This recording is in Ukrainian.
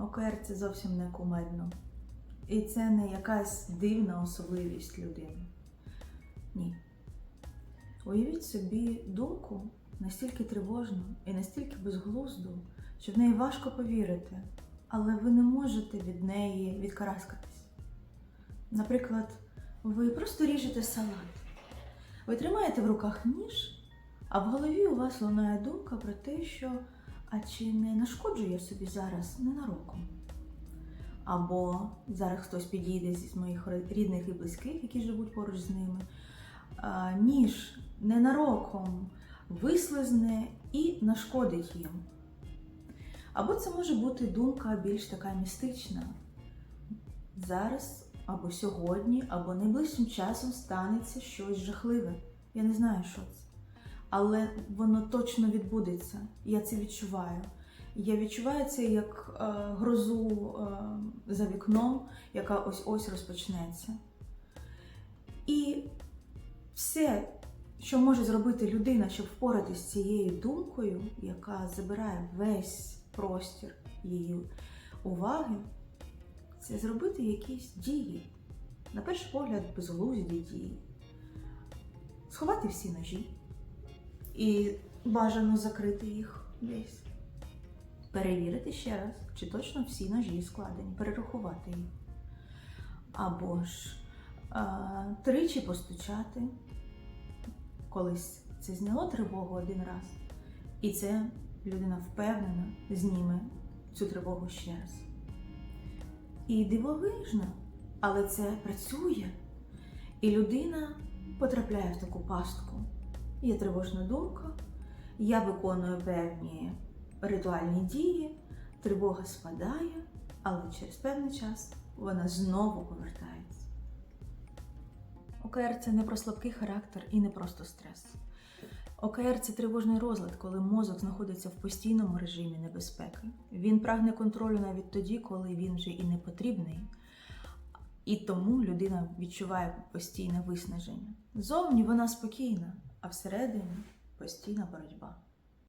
ОКР це зовсім не кумедно. І це не якась дивна особливість людини. Ні. Уявіть собі думку настільки тривожну і настільки безглузду, що в неї важко повірити, але ви не можете від неї відкараскатись. Наприклад, ви просто ріжете салат. Ви тримаєте в руках ніж, а в голові у вас лунає думка про те, що а чи не нашкоджу я собі зараз ненароком? Або зараз хтось підійде зі моїх рідних і близьких, які живуть поруч з ними, ніж ненароком вислизне і нашкодить їм. Або це може бути думка більш така містична. Зараз або сьогодні, або найближчим часом станеться щось жахливе. Я не знаю, що це. Але воно точно відбудеться. Я це відчуваю. Я відчуваю це як е, грозу е, за вікном, яка ось ось розпочнеться. І все, що може зробити людина, щоб впоратися з цією думкою, яка забирає весь простір її уваги, це зробити якісь дії. На перший погляд, безглузді дії. Сховати всі ножі і бажано закрити їх десь. Перевірити ще раз, чи точно всі ножі складені, перерахувати їх. Або ж а, тричі постучати. Колись це зняло тривогу один раз. І це людина впевнена зніме цю тривогу ще раз. І дивовижно, але це працює. І людина потрапляє в таку пастку. Є тривожна думка, я виконую певні ритуальні дії, тривога спадає, але через певний час вона знову повертається. ОКР це не про слабкий характер і не просто стрес. ОКР це тривожний розлад, коли мозок знаходиться в постійному режимі небезпеки. Він прагне контролю навіть тоді, коли він вже і не потрібний. І тому людина відчуває постійне виснаження. Зовні вона спокійна, а всередині постійна боротьба.